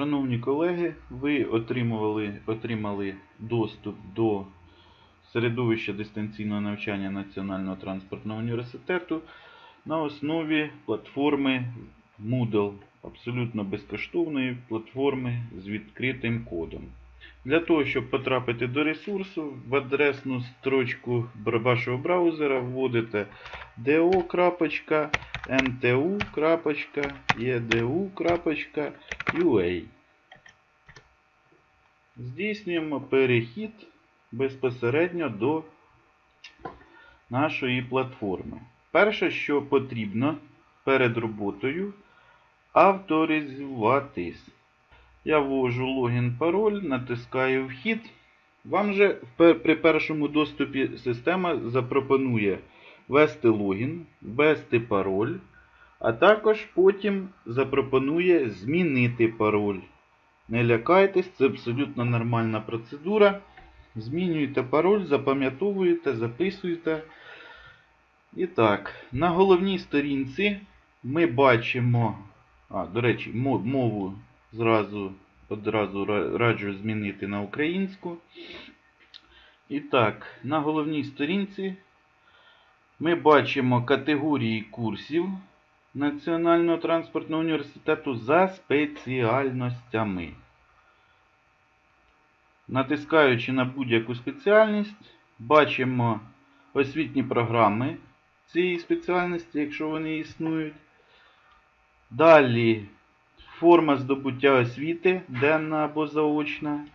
Шановні колеги, ви отримували, отримали доступ до середовища дистанційного навчання Національного транспортного університету на основі платформи Moodle, абсолютно безкоштовної платформи з відкритим кодом. Для того, щоб потрапити до ресурсу, в адресну строчку вашого браузера вводите do.ntu.edu.ua. Здійснюємо перехід безпосередньо до нашої платформи. Перше, що потрібно перед роботою, авторизуватись. Я ввожу логін пароль, натискаю вхід. Вам же при першому доступі система запропонує ввести логін, ввести пароль, а також потім запропонує змінити пароль. Не лякайтесь, це абсолютно нормальна процедура. Змінюєте пароль, запам'ятовуєте, записуєте. І так, на головній сторінці ми бачимо. А, до речі, мову зразу одразу раджу змінити на українську. І так, на головній сторінці ми бачимо категорії курсів Національного транспортного університету за спеціальностями. Натискаючи на будь-яку спеціальність, бачимо освітні програми цієї спеціальності, якщо вони існують. Далі форма здобуття освіти, денна або заочна.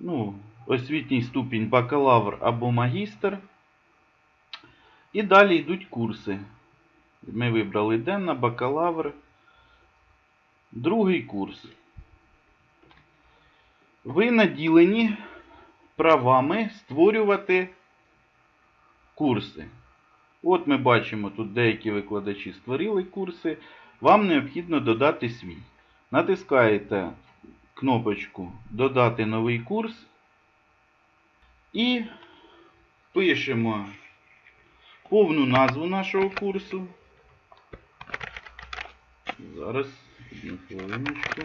Ну, освітній ступінь бакалавр або магістр. І далі йдуть курси. Ми вибрали денна, бакалавр. Другий курс. Ви наділені правами створювати курси. От ми бачимо, тут деякі викладачі створили курси. Вам необхідно додати свій. Натискаєте кнопочку Додати новий курс і пишемо повну назву нашого курсу. Зараз, одну хвилиночку.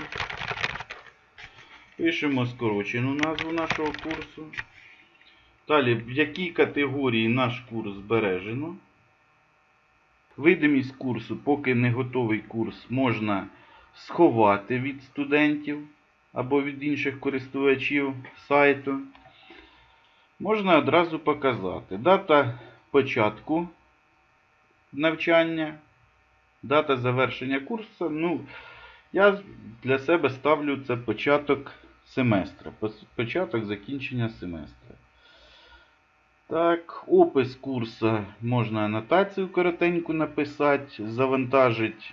Пишемо скорочену назву нашого курсу. Далі, в якій категорії наш курс збережено. Видимість курсу, поки не готовий курс, можна сховати від студентів або від інших користувачів сайту. Можна одразу показати. Дата початку навчання, дата завершення курсу. Ну, я для себе ставлю це початок семестра. Початок закінчення семестра. Так, опис курсу можна анотацію коротеньку написати, завантажити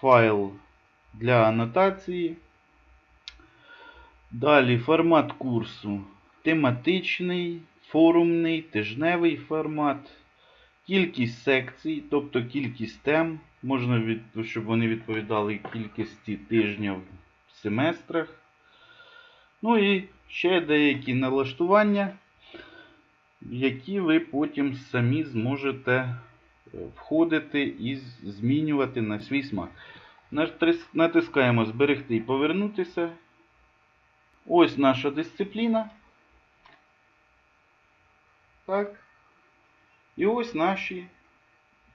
файл для анотації. Далі формат курсу тематичний, форумний, тижневий формат, кількість секцій, тобто кількість тем, можна від, щоб вони відповідали кількості тижнів в семестрах. Ну і ще деякі налаштування, які ви потім самі зможете е, входити і змінювати на свій смак. Натискаємо Зберегти і повернутися. Ось наша дисципліна. Так. І ось наші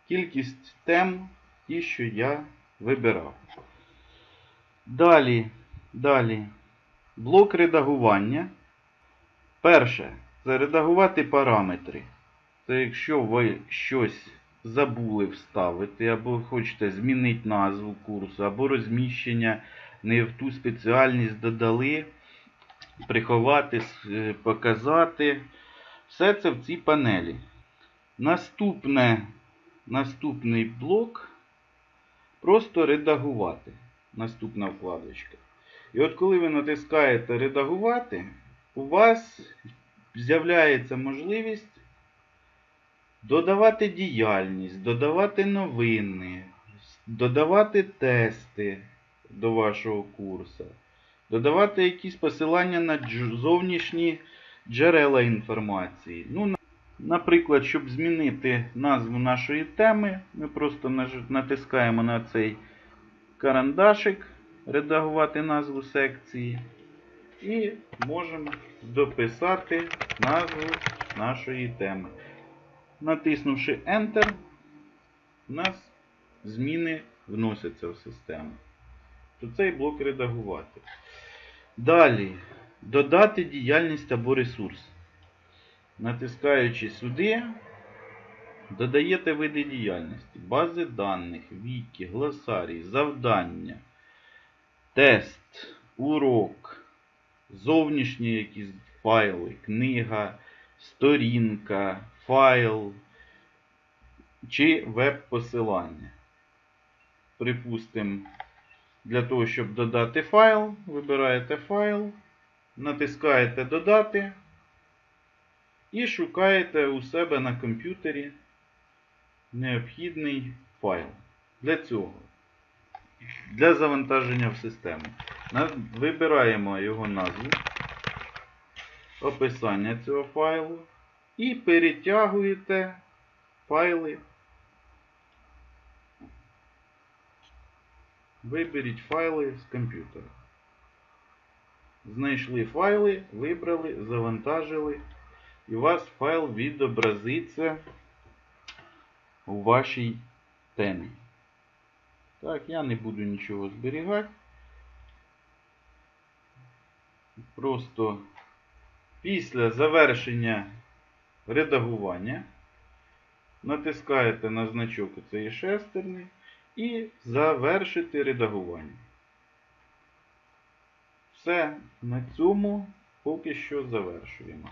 кількість тем, ті, що я вибирав. Далі, далі. Блок редагування. Перше. Це редагувати параметри. Це якщо ви щось забули вставити, або хочете змінити назву курсу, або розміщення не в ту спеціальність додали, приховати, е, показати. Все це в цій панелі. Наступне, наступний блок просто редагувати. Наступна вкладочка. І от коли ви натискаєте редагувати, у вас з'являється можливість додавати діяльність, додавати новини, додавати тести до вашого курсу, додавати якісь посилання на зовнішні джерела інформації. Ну, наприклад, щоб змінити назву нашої теми, ми просто натискаємо на цей карандашик редагувати назву секції. І можемо дописати назву нашої теми. Натиснувши Enter, у нас зміни вносяться в систему. То цей блок редагувати. Далі. Додати діяльність або ресурс. Натискаючи сюди, додаєте види діяльності, бази даних, віки, глосарій, завдання, тест, урок, зовнішні якісь файли, книга, сторінка, файл чи веб-посилання. Припустимо, для того, щоб додати файл, вибираєте файл, натискаєте Додати і шукаєте у себе на комп'ютері необхідний файл. Для цього. Для завантаження в систему. Вибираємо його назву, описання цього файлу і перетягуєте файли. Виберіть файли з комп'ютера. Знайшли файли, вибрали, завантажили, і у вас файл відобразиться у вашій темі. Так, я не буду нічого зберігати. Просто після завершення редагування натискаєте на значок цієї шестерні і завершити редагування. Все, на цьому поки що завершуємо.